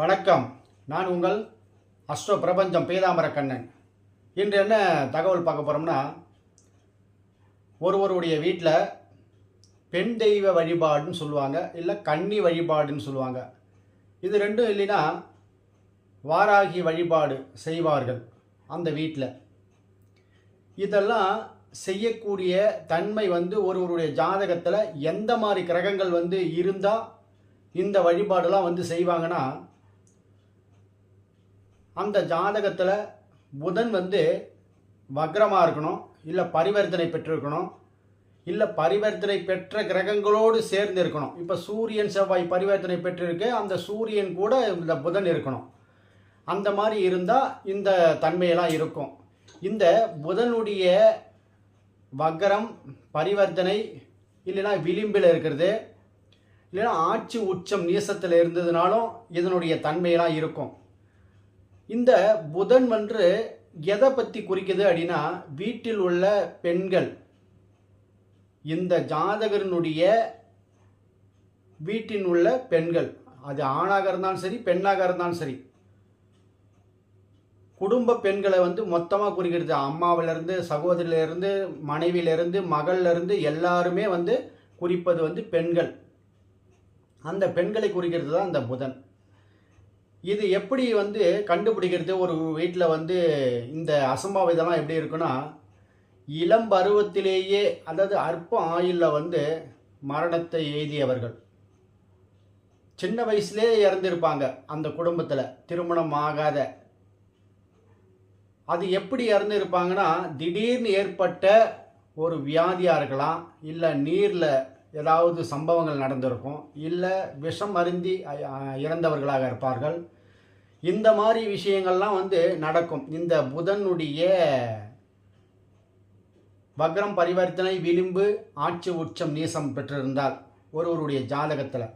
வணக்கம். நான் உங்கள் அஸ்ட்ரோ பிரபஞ்சம் பீதாமர கண்ணன். இன்று என்ன தகவல் பார்க்க போகிறோம்னா ஒருவருடைய வீட்டில் பெண் தெய்வ வழிபாடுன்னு சொல்லுவாங்க இல்லை கன்னி வழிபாடுன்னு சொல்லுவாங்க. இது ரெண்டும் இல்லைன்னா வாராகி வழிபாடு செய்வார்கள் அந்த வீட்டில் இதெல்லாம் செய்யக்கூடிய தன்மை வந்து ஒருவருடைய ஜாதகத்தில் எந்த மாதிரி கிரகங்கள் வந்து இருந்தால் இந்த வழிபாடெல்லாம் வந்து செய்வாங்கன்னா அந்த ஜாதகத்தில் புதன் வந்து வக்ரமாக இருக்கணும் இல்லை பரிவர்த்தனை பெற்றிருக்கணும் இல்லை பரிவர்த்தனை பெற்ற கிரகங்களோடு சேர்ந்து இருக்கணும். இப்போ சூரியன் செவ்வாய் பரிவர்த்தனை பெற்றிருக்கு அந்த சூரியன் கூட இந்த புதன் இருக்கணும். அந்த மாதிரி இருந்தால் இந்த தன்மையெல்லாம் இருக்கும். இந்த புதனுடைய வக்ரம் பரிவர்த்தனை இல்லைன்னா விளிம்பில் இருக்கிறது இல்லைன்னா ஆட்சி உச்சம் நீசத்தில் இருந்ததுனாலும் இதனுடைய தன்மையெல்லாம் இருக்கும். இந்த புதன் வந்து எதை பற்றி குறிக்குது அப்படின்னா வீட்டில் உள்ள பெண்கள். இந்த ஜாதகரினுடைய வீட்டின் உள்ள பெண்கள். அது ஆணாக இருந்தாலும் சரி பெண்ணாக இருந்தாலும் சரி. குடும்ப பெண்களை வந்து மொத்தமாக குறிக்கிறது. அம்மாவிலேருந்து சகோதரிலேருந்து மனைவியிலேருந்து மகள்லேருந்து எல்லாருமே வந்து குறிப்பது வந்து பெண்கள். அந்த பெண்களை குறிக்கிறது தான் அந்த புதன். இது எப்படி வந்து கண்டுபிடிக்கிறது? ஒரு வீட்டில் வந்து இந்த அசம்பாவிதம்லாம் எப்படி இருக்குன்னா இளம் பருவத்திலேயே அதாவது அற்ப ஆயுளில் வந்து மரணத்தை எய்தியவர்கள். சின்ன வயசுலேயே இறந்துருப்பாங்க அந்த குடும்பத்தில் திருமணம் ஆகாத. அது எப்படி இறந்துருப்பாங்கன்னா திடீர்னு ஏற்பட்ட ஒரு வியாதியாக இருக்கலாம் இல்லை நீரில் ஏதாவது சம்பவங்கள் நடந்திருக்கும் இல்லை விஷம் அருந்தி இறந்தவர்களாக இருப்பார்கள். இந்த மாதிரி விஷயங்கள்லாம் வந்து நடக்கும். இந்த புதனுடைய வக்ரம் பரிவர்த்தனை விளிம்பு ஆட்சி உச்சம் நீசம் பெற்றிருந்தால் ஒருவருடைய ஜாதகத்தில்.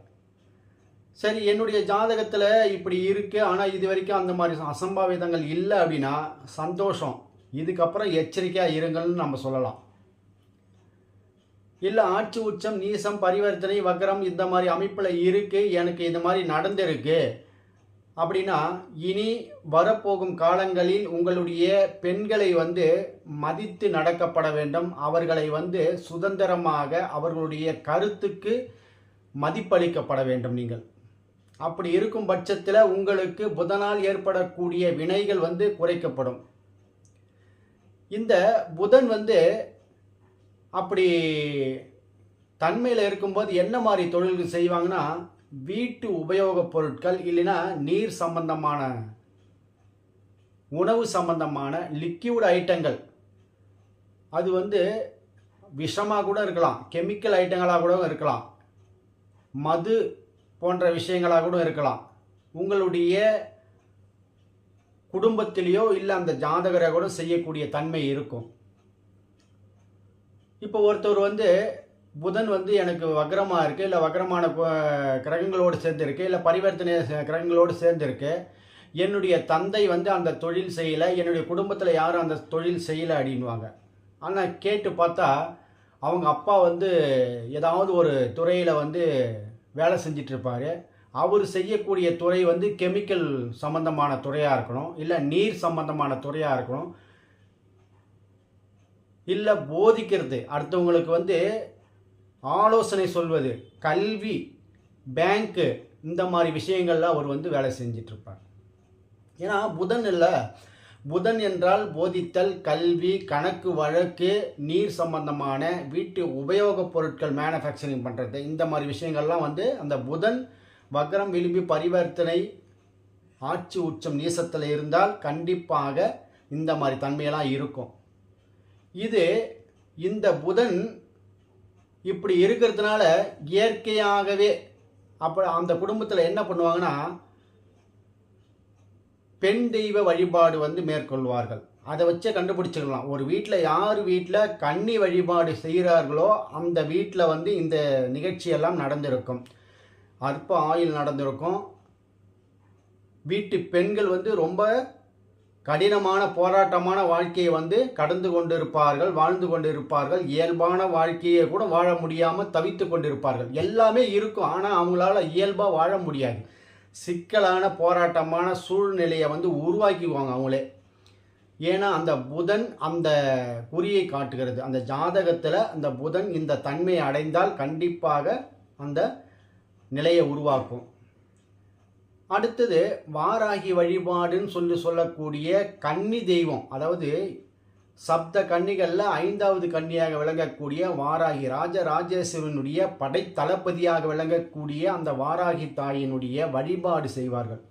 சரி என்னுடைய ஜாதகத்தில் இப்படி இருக்கு ஆனால் இது வரைக்கும் அந்த மாதிரி அசம்பாவிதங்கள் இல்லை அப்படின்னா சந்தோஷம். இதுக்கப்புறம் எச்சரிக்கையாக இருங்கள்னு நம்ம சொல்லலாம். இல்லை ஆட்சி உச்சம் நீசம் பரிவர்த்தனை வக்ரம் இந்த மாதிரி அமைப்பில் இருக்குது எனக்கு இந்த மாதிரி நடந்திருக்கு. அப்படின்னா இனி வரப்போகும் காலங்களில் உங்களுடைய பெண்களை வந்து மதித்து நடக்கப்பட வேண்டும். அவர்களை வந்து சுதந்திரமாக அவர்களுடைய கருத்துக்கு மதிப்பளிக்கப்பட வேண்டும் நீங்கள். அப்படி இருக்கும் பட்சத்தில் உங்களுக்கு புதனால் ஏற்படக்கூடிய வினைகள் வந்து குறைக்கப்படும். இந்த புதன் வந்து அப்படி தன்மையில் இருக்கும்போது என்ன மாதிரி தொழில்கள் செய்வாங்கன்னா வீட்டு உபயோகப் பொருட்கள் இல்லைன்னா நீர் சம்பந்தமான உணவு சம்பந்தமான லிக்யூட் ஐட்டங்கள் அது வந்து விஷமாக கூட இருக்கலாம் கெமிக்கல் ஐட்டங்களாக கூட இருக்கலாம் மது போன்ற விஷயங்களாக கூட இருக்கலாம். உங்களுடைய குடும்பத்திலேயோ இல்லை அந்த ஜாதகரை கூட செய்யக்கூடிய தன்மை இருக்கும். இப்போ ஒருத்தர் வந்து புதன் வந்து எனக்கு வக்ரமாக இருக்குது இல்லை வக்ரமான கிரகங்களோடு சேர்ந்துருக்கு இல்லை பரிவர்த்தனை கிரகங்களோடு சேர்ந்துருக்கு. என்னுடைய தந்தை வந்து அந்த தொழில் செய்யலை என்னுடைய குடும்பத்தில் யாரும் அந்த தொழில் செய்யலை அப்படின்வாங்க ஆனால் கேட்டு பார்த்தா அவங்க அப்பா வந்து ஏதாவது ஒரு துறையில் வந்து வேலை செஞ்சிட்ருப்பார் அவர் செய்யக்கூடிய துறை வந்து கெமிக்கல் சம்மந்தமான துறையாக இருக்கணும் இல்லை நீர் சம்மந்தமான துறையாக இருக்கணும். இல்லை போதிக்கிறது. அடுத்தவங்களுக்கு வந்து ஆலோசனை சொல்வது கல்வி பேங்க்கு இந்த மாதிரி விஷயங்கள்லாம் அவர் வந்து வேலை செஞ்சிட்ருப்பார். ஏன்னா புதன் இல்லை. புதன் என்றால் போதித்தல் கல்வி கணக்கு வழக்கு நீர் சம்பந்தமான வீட்டு உபயோகப் பொருட்கள் மேனுஃபேக்சரிங் பண்ணுறது இந்த மாதிரி விஷயங்கள்லாம் வந்து அந்த புதன் வக்ரம் விளிம்பி பரிவர்த்தனை ஆட்சி உச்சம் நீசத்தில் இருந்தால் கண்டிப்பாக இந்த மாதிரி தன்மையெல்லாம் இருக்கும். இது இந்த புதன் இப்படி இருக்கிறதுனால இயற்கையாகவே அப்போ அந்த குடும்பத்தில் என்ன பண்ணுவாங்கன்னா பெண் தெய்வ வழிபாடு வந்து மேற்கொள்வார்கள். அதை வச்சே கண்டுபிடிச்சிக்கலாம் ஒரு வீட்டில் யார் வீட்டில் கன்னி வழிபாடு செய்கிறார்களோ அந்த வீட்டில் வந்து இந்த நிகழ்ச்சியெல்லாம் நடந்திருக்கும். அற்ப ஆயில் நடந்திருக்கும். வீட்டு பெண்கள் வந்து ரொம்ப கடினமான போராட்டமான வாழ்க்கையை வந்து கடந்து கொண்டிருப்பார்கள் வாழ்ந்து கொண்டிருப்பார்கள். இயல்பான வாழ்க்கையை கூட வாழ முடியாமல் தவித்து கொண்டிருப்பார்கள். எல்லாமே இருக்கும். ஆனால் அவங்களால இயல்பாக வாழ முடியாது. சிக்கலான போராட்டமான சூழ்நிலையை வந்து உருவாக்கிக்குவாங்க அவங்களே. ஏன்னா அந்த புதன் அந்த குறியை காட்டுகிறது. அந்த ஜாதகத்தில் அந்த புதன் இந்த தன்மையை அடைந்தால் கண்டிப்பாக அந்த நிலையை உருவாக்கும். அடுத்தது வாராகி வழிபாடுன்னு சொல்லி சொல்லக்கூடிய கன்னி தெய்வம் அதாவது சப்த கன்னிகளில் ஐந்தாவது கன்னியாக விளங்கக்கூடிய வாராகி ராஜராஜேஸ்வரனுடைய படைத்தளபதியாக விளங்கக்கூடிய அந்த வாராகி தாயினுடைய வழிபாடு செய்வார்கள்.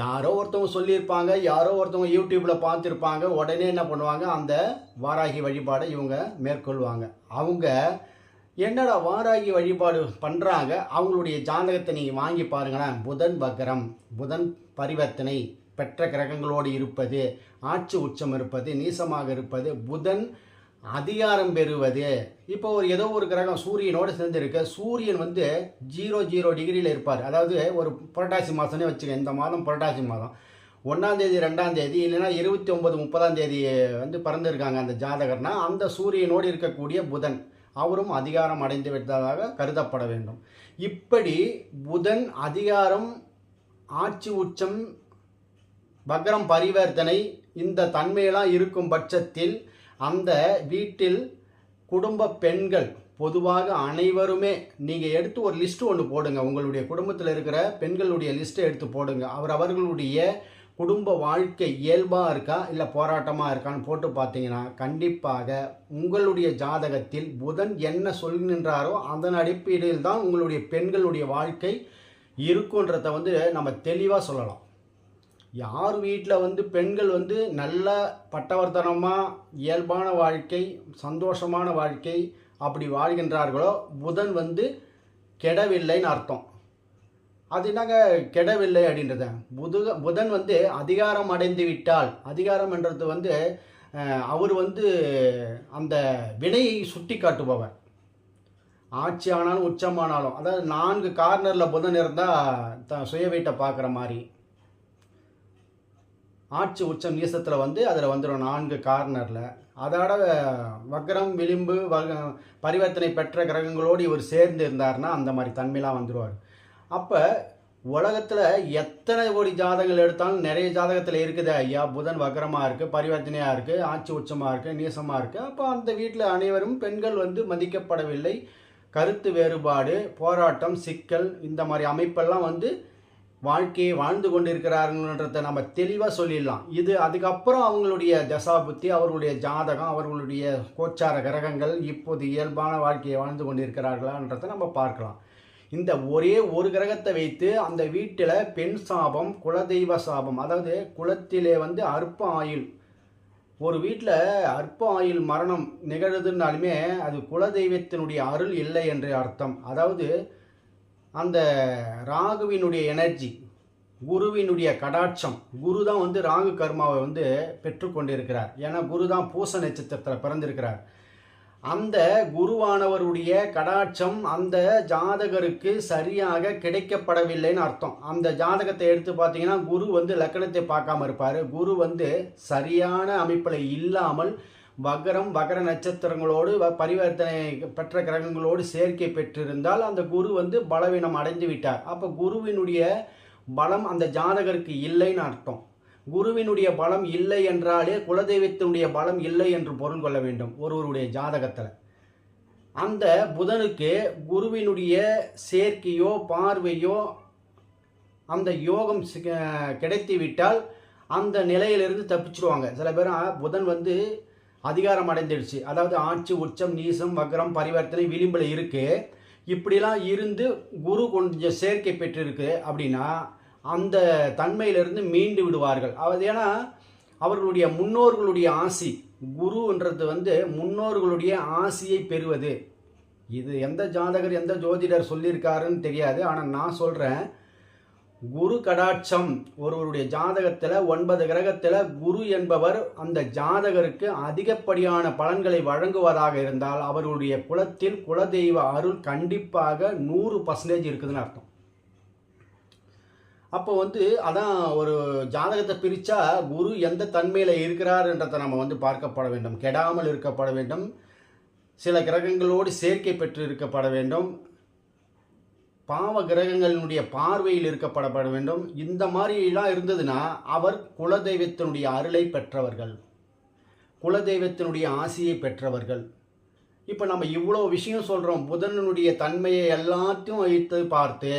யாரோ ஒருத்தவங்க சொல்லியிருப்பாங்க யாரோ ஒருத்தவங்க யூடியூப்பில் பார்த்துருப்பாங்க உடனே என்ன பண்ணுவாங்க அந்த வாராகி வழிபாடை இவங்க மேற்கொள்வாங்க. அவங்க என்னடா வாராகி வழிபாடு பண்ணுறாங்க அவங்களுடைய ஜாதகத்தை நீங்கள் வாங்கி பாருங்களேன். புதன் பக்கரம் புதன் பரிவர்த்தனை பெற்ற கிரகங்களோடு இருப்பது ஆட்சி உச்சம் இருப்பது நீசமாக இருப்பது புதன் அதிகாரம் பெறுவது. இப்போ ஒரு ஏதோ ஒரு கிரகம் சூரியனோடு சேர்ந்துருக்க. சூரியன் வந்து ஜீரோ ஜீரோ டிகிரியில் இருப்பார். அதாவது ஒரு புரட்டாசி மாதம்னே வச்சுக்க இந்த மாதம் புரட்டாசி மாதம். ஒன்றாந்தேதி ரெண்டாந்தேதி இல்லைன்னா இருபத்தி ஒம்பது முப்பதாம் தேதி வந்து பிறந்திருக்காங்க அந்த ஜாதகர்னா அந்த சூரியனோடு இருக்கக்கூடிய புதன். அவரும் அதிகாரம் அடைந்து விட்டதாக கருதப்பட வேண்டும். இப்படி புதன் அதிகாரம் ஆட்சி உச்சம் வக்ரம் பரிவர்த்தனை இந்த தன்மையெல்லாம் இருக்கும் பட்சத்தில் அந்த வீட்டில் குடும்ப பெண்கள் பொதுவாக அனைவருமே நீங்கள் எடுத்து ஒரு லிஸ்ட்டு ஒன்று போடுங்க. உங்களுடைய குடும்பத்தில் இருக்கிற பெண்களுடைய லிஸ்ட்டை எடுத்து போடுங்க. அவர் அவர்களுடைய குடும்ப வாழ்க்கை இயல்பாக இருக்கா இல்லை போராட்டமாக இருக்கான்னு போட்டு பார்த்தீங்கன்னா கண்டிப்பாக உங்களுடைய ஜாதகத்தில் புதன் என்ன சொல்கின்றாரோ அதன் அடிப்படையில் தான் உங்களுடைய பெண்களுடைய வாழ்க்கை இருக்குன்றத வந்து நம்ம தெளிவாக சொல்லலாம். யார் வீட்டில் வந்து பெண்கள் வந்து நல்ல பட்டவர்த்தனமாக இயல்பான வாழ்க்கை சந்தோஷமான வாழ்க்கை அப்படி வாழ்கின்றார்களோ புதன் வந்து கெடவில்லைன்னு அர்த்தம். அது என்னங்க கெடவில்லை அப்படின்றத? புதுக புதன் வந்து அதிகாரம் அடைந்து விட்டால். அதிகாரம் என்றது வந்து அவர் வந்து அந்த வினையை சுட்டி காட்டுபவர். ஆட்சி ஆனாலும் உச்சமானாலும் அதாவது நான்கு கார்னரில் புதன் இருந்தால் த சுய வீட்டை பார்க்குற மாதிரி. ஆட்சி உச்சம் நீசத்தில் வந்து அதில் வந்துடும் நான்கு கார்னரில். அதோட வக்ரம் விளிம்பு வக பரிவர்த்தனை பெற்ற கிரகங்களோடு இவர் சேர்ந்து இருந்தார்னா அந்த மாதிரி தன்மையெலாம் வந்துடுவார் அப்போ உலகத்தில் எத்தனை கோடி ஜாதகங்கள் எடுத்தாலும் நிறைய ஜாதகத்தில் இருக்குது ஐயா புதன் வக்கரமாக இருக்குது பரிவர்த்தனையாக இருக்குது ஆட்சி உச்சமாக இருக்குது நீசமாக இருக்குது அப்போ அந்த வீட்டில் அனைவரும் பெண்கள் வந்து மதிக்கப்படவில்லை. கருத்து வேறுபாடு போராட்டம் சிக்கல் இந்த மாதிரி அமைப்பெல்லாம் வந்து வாழ்க்கையை வாழ்ந்து கொண்டிருக்கிறார்கள்ன்றதை நம்ம தெளிவாக சொல்லிடலாம். இது அதுக்கப்புறம் அவங்களுடைய தசாபுத்தி அவர்களுடைய ஜாதகம் அவர்களுடைய கோச்சார கிரகங்கள் இப்போது இயல்பான வாழ்க்கையை வாழ்ந்து கொண்டிருக்கிறார்களான்றதை நம்ம பார்க்கலாம். இந்த ஒரே ஒரு கிரகத்தை வைத்து அந்த வீட்டில் பெண் சாபம் குலதெய்வ சாபம். அதாவது குலத்திலே வந்து அற்ப ஆயுள். ஒரு வீட்டில் அற்ப ஆயுள் மரணம் நிகழுதுனாலுமே அது குலதெய்வத்தினுடைய அருள் இல்லை என்று அர்த்தம். அதாவது அந்த ராகுவினுடைய எனர்ஜி குருவினுடைய கடாட்சம் குரு தான் வந்து ராகு கர்மாவை வந்து பெற்றுக்கொண்டிருக்கிறார். ஏன்னா குரு தான் பூச நட்சத்திரத்தில் பிறந்திருக்கிறார். அந்த குருவானவருடைய கடாட்சம் அந்த ஜாதகருக்கு சரியாக கிடைக்கப்படவில்லைன்னு அர்த்தம். அந்த ஜாதகத்தை எடுத்து பார்த்தீங்கன்னா குரு வந்து லக்கணத்தை பார்க்காம இருப்பார். குரு வந்து சரியான அமைப்பில் இல்லாமல் வகரம் வகர நட்சத்திரங்களோடு வ- பரிவர்த்தனை பெற்ற கிரகங்களோடு சேர்க்கை பெற்றிருந்தால் அந்த குரு வந்து பலவீனம் அடைந்து விட்டார். அப்போ குருவினுடைய பலம் அந்த ஜாதகருக்கு இல்லைன்னு அர்த்தம். குருவினுடைய பலம் இல்லை என்றாலே குலதெய்வத்தினுடைய பலம் இல்லை என்று பொருள் கொள்ள வேண்டும் ஒருவருடைய ஜாதகத்தில். அந்த புதனுக்கு குருவினுடைய சேர்க்கையோ பார்வையோ அந்த யோகம் கிடைத்து விட்டால் அந்த நிலையிலிருந்து தப்பிச்சிருவாங்க. சில பேர் புதன் வந்து அதிகாரம் அடைந்துடுச்சு. அதாவது ஆட்சி உச்சம் நீசம் வக்ரம் பரிவர்த்தனை விளிம்பில் இருக்குது இப்படிலாம் இருந்து குரு கொஞ்சம் சேர்க்கை பெற்றிருக்கு அப்படின்னா அந்த தன்மையிலிருந்து மீண்டு விடுவார்கள். அது ஏன்னா அவர்களுடைய முன்னோர்களுடைய ஆசி குருன்றது வந்து முன்னோர்களுடைய ஆசியை பெறுவது. இது எந்த ஜாதகர் எந்த ஜோதிடர் சொல்லியிருக்காருன்னு தெரியாது. ஆனால் நான் சொல்கிறேன் குரு கடாட்சம் ஒருவருடைய ஜாதகத்தில் ஒன்பது கிரகத்தில் குரு என்பவர் அந்த ஜாதகருக்கு அதிகப்படியான பலன்களை வழங்குவதாக இருந்தால் அவருடைய குலத்தில் குலதெய்வ அருள் கண்டிப்பாக நூறு பர்சன்டேஜ் இருக்குதுன்னு அர்த்தம். அப்போ வந்து அதான் ஒரு ஜாதகத்தை பிரித்தா குரு எந்த தன்மையில் இருக்கிறாருன்றதை நம்ம வந்து பார்க்கப்பட வேண்டும். கெடாமல் இருக்கப்பட வேண்டும். சில கிரகங்களோடு சேர்க்கை பெற்று இருக்கப்பட வேண்டும். பாவ கிரகங்களினுடைய பார்வையில் இருக்கப்படப்பட வேண்டும். இந்த மாதிரிலாம் இருந்ததுன்னா அவர் குலதெய்வத்தினுடைய அருளை பெற்றவர்கள். குலதெய்வத்தினுடைய ஆசையை பெற்றவர்கள். இப்போ நம்ம இவ்வளோ விஷயம் சொல்கிறோம் புதனனுடைய தன்மையை எல்லாத்தையும் வைத்து பார்த்து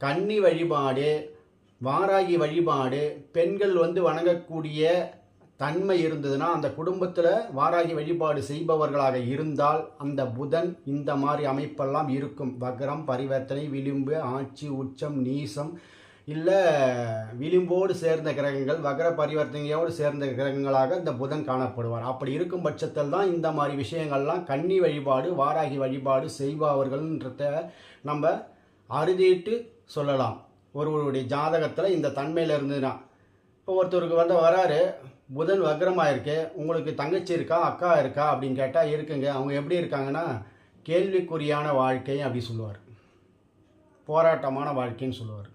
கன்னி வழிபாடு வாராகி வழிபாடு பெண்கள் வந்து வணங்கக்கூடிய தன்மை இருந்ததுன்னா அந்த குடும்பத்தில் வாராகி வழிபாடு செய்பவர்களாக இருந்தால் அந்த புதன் இந்த மாதிரி அமைப்பெல்லாம் இருக்கும். வக்ரம் பரிவர்த்தனை விளிம்பு ஆட்சி உச்சம் நீசம் இல்லை விளிம்போடு சேர்ந்த கிரகங்கள் வக்ர பரிவர்த்தனையோடு சேர்ந்த கிரகங்களாக இந்த புதன் காணப்படுவார். அப்படி இருக்கும் பட்சத்தில் தான் இந்த மாதிரி விஷயங்கள்லாம் கன்னி வழிபாடு வாராகி வழிபாடு செய்பவர்கள்ன்றத நம்ம அறுதிட்டு சொல்லலாம். ஒருவருடைய ஜாதகத்தில் இந்த தன்மையில் இருந்ததுன்னா இப்போ ஒருத்தருக்கு வந்து வராரு புதன் வக்ரமாக இருக்கு உங்களுக்கு தங்கச்சி இருக்கா அக்கா இருக்கா அப்படின்னு கேட்டால் இருக்குங்க. அவங்க எப்படி இருக்காங்கன்னா கேள்விக்குறியான வாழ்க்கை அப்படி சொல்லுவார். போராட்டமான வாழ்க்கைன்னு சொல்லுவார்.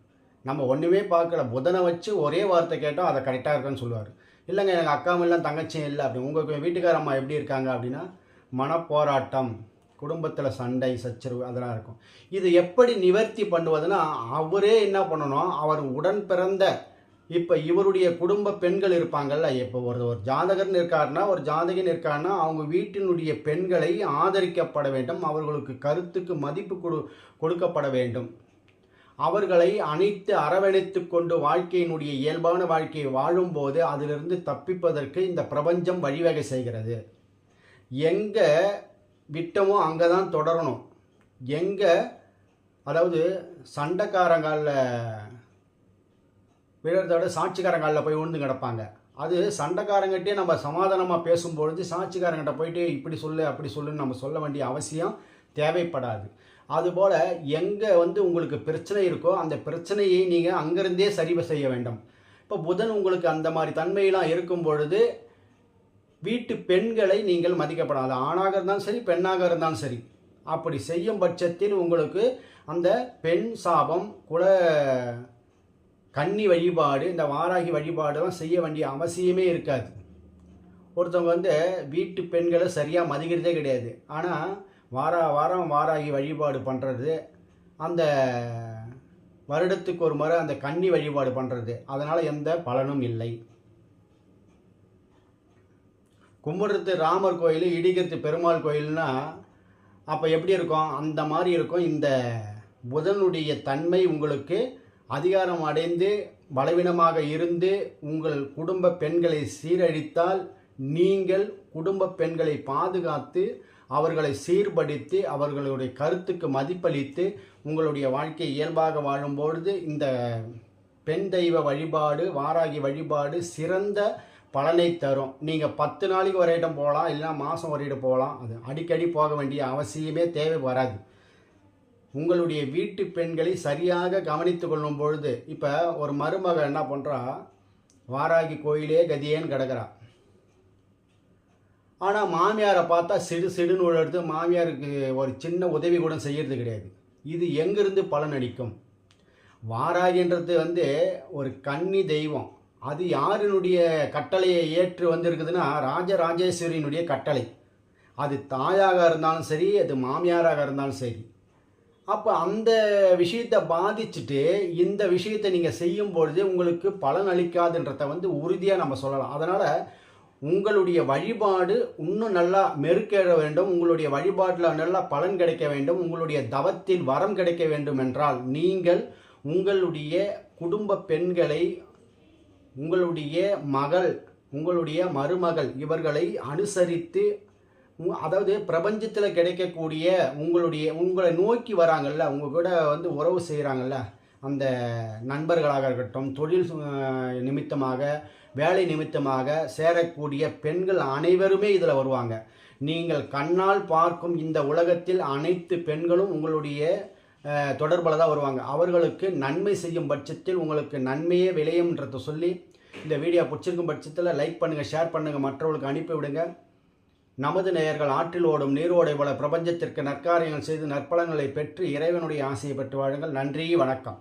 நம்ம ஒன்றுமே பார்க்கல. புதனை வச்சு ஒரே வார்த்தை கேட்டோம் அதை கரெக்டாக இருக்குன்னு சொல்லுவார். இல்லைங்க எனக்கு அக்காவும் இல்லை தங்கச்சியும் இல்லை அப்படி உங்கள் வீட்டுக்காரம்மா எப்படி இருக்காங்க அப்படின்னா மனப்போராட்டம். குடும்பத்தில் சண்டை சச்சரவு அதெல்லாம் இருக்கும். இது எப்படி நிவர்த்தி பண்ணுவதுன்னா அவரே என்ன பண்ணணும்? அவர் உடன் பிறந்த இப்போ இவருடைய குடும்ப பெண்கள் இருப்பாங்கல்ல இப்போ ஒரு ஒரு ஜாதகர்னு இருக்காருன்னா ஒரு ஜாதகன் இருக்காருன்னா அவங்க வீட்டினுடைய பெண்களை ஆதரிக்கப்பட வேண்டும். அவர்களுக்கு கருத்துக்கு மதிப்பு கொடு கொடுக்கப்பட வேண்டும். அவர்களை அனைத்து அரவணைத்து கொண்டு வாழ்க்கையினுடைய இயல்பான வாழ்க்கையை வாழும்போது அதிலிருந்து தப்பிப்பதற்கு இந்த பிரபஞ்சம் வழிவகை செய்கிறது. எங்கே விட்டமோ அங்கே தான் தொடரணும். எங்கே அதாவது சண்டைக்காரங்களில் விழுறதோட சாட்சிக்காரங்களில் போய் விழுந்து கிடப்பாங்க. அது சண்டைக்காரங்கிட்டே நம்ம சமாதானமாக பேசும்பொழுது சாட்சிக்காரங்கிட்ட போயிட்டு இப்படி சொல்லு அப்படி சொல்லுன்னு நம்ம சொல்ல வேண்டிய அவசியம் தேவைப்படாது. அதுபோல் எங்கே வந்து உங்களுக்கு பிரச்சனை இருக்கோ அந்த பிரச்சனையை நீங்கள் அங்கேருந்தே சரி செய்ய வேண்டும். இப்போ புதன் உங்களுக்கு அந்த மாதிரி தன்மையெல்லாம் இருக்கும் பொழுது வீட்டு பெண்களை நீங்கள் மதிக்கப்படாது. ஆணாக இருந்தாலும் சரி பெண்ணாக இருந்தாலும் சரி. அப்படி செய்யும் பட்சத்தில் உங்களுக்கு அந்த பெண் சாபம் குல கன்னி வழிபாடு இந்த வாராகி வழிபாடுலாம் செய்ய வேண்டிய அவசியமே இருக்காது. ஒருத்தவங்க வந்து வீட்டு பெண்களை சரியாக மதிக்கிறதே கிடையாது. ஆனால் வார வாரம் வாராகி வழிபாடு பண்ணுறது அந்த வருடத்துக்கு ஒரு முறை அந்த கன்னி வழிபாடு பண்ணுறது அதனால் எந்த பலனும் இல்லை. கும்பிடுறது ராமர் கோயில் இடிக்கிறது பெருமாள் கோயில்னா அப்போ எப்படி இருக்கும்? அந்த மாதிரி இருக்கும். இந்த புதனுடைய தன்மை உங்களுக்கு அதிகாரம் அடைந்து பலவீனமாக இருந்து உங்கள் குடும்ப பெண்களை சீரழித்தால் நீங்கள் குடும்ப பெண்களை பாதுகாத்து அவர்களை சீர்படுத்தி அவர்களுடைய கருத்துக்கு மதிப்பளித்து உங்களுடைய வாழ்க்கை இயல்பாக வாழும்பொழுது இந்த பெண் தெய்வ வழிபாடு வாராகி வழிபாடு சிறந்த பலனை தரும். நீங்கள் பத்து நாளைக்கு ஒரு இடம் போகலாம் இல்லைனா மாதம் ஒரு இடம் போகலாம். அது அடிக்கடி போக வேண்டிய அவசியமே தேவை வராது. உங்களுடைய வீட்டு பெண்களை சரியாக கவனித்து கொள்ளும் பொழுது இப்போ ஒரு மருமக என்ன பண்ணுறா வாராகி கோயிலே கதியேன்னு கிடக்கிறா. ஆனால் மாமியாரை பார்த்தா சிடு சிடுன்னு எடுத்து மாமியாருக்கு ஒரு சின்ன உதவி கூட செய்கிறது கிடையாது. இது எங்கிருந்து பலன் அளிக்கும் வாராகின்றது வந்து ஒரு கன்னி தெய்வம். அது யாரினுடைய கட்டளையை ஏற்று வந்திருக்குதுன்னா ராஜராஜேஸ்வரியினுடைய கட்டளை. அது தாயாக இருந்தாலும் சரி அது மாமியாராக இருந்தாலும் சரி. அப்போ அந்த விஷயத்தை பாதிச்சுட்டு இந்த விஷயத்தை நீங்கள் செய்யும் பொழுது உங்களுக்கு பலன் அளிக்காதுன்றத வந்து உறுதியாக நம்ம சொல்லலாம். அதனால் உங்களுடைய வழிபாடு இன்னும் நல்லா மெருக்கேற வேண்டும். உங்களுடைய வழிபாட்டில் நல்லா பலன் கிடைக்க வேண்டும். உங்களுடைய தவத்தில் வரம் கிடைக்க வேண்டும் என்றால் நீங்கள் உங்களுடைய குடும்ப பெண்களை உங்களுடைய மகள் உங்களுடைய மருமகள் இவர்களை அனுசரித்து அதாவது பிரபஞ்சத்தில் கிடைக்கக்கூடிய உங்களுடைய உங்களை நோக்கி வராங்கள்ல உங்கள் கூட வந்து உறவு செய்கிறாங்கல்ல அந்த நண்பர்களாக இருக்கட்டும் தொழில் நிமித்தமாக வேலை நிமித்தமாக சேரக்கூடிய பெண்கள் அனைவருமே இதில் வருவாங்க. நீங்கள் கண்ணால் பார்க்கும் இந்த உலகத்தில் அனைத்து பெண்களும் உங்களுடைய தொடர்பில் தான் வருவாங்க. அவர்களுக்கு நன்மை செய்யும் பட்சத்தில் உங்களுக்கு நன்மையே விளையும்ன்றத சொல்லி இந்த வீடியோ பிடிச்சிருக்கும் பட்சத்தில் லைக் பண்ணுங்கள் ஷேர் பண்ணுங்கள் மற்றவர்களுக்கு அனுப்பி விடுங்க. நமது நேயர்கள் ஆற்றில் ஓடும் நீரோடை போல பிரபஞ்சத்திற்கு நற்காரியங்கள் செய்து நற்பலங்களை பெற்று இறைவனுடைய ஆசையை பெற்று வாழுங்கள். நன்றி வணக்கம்.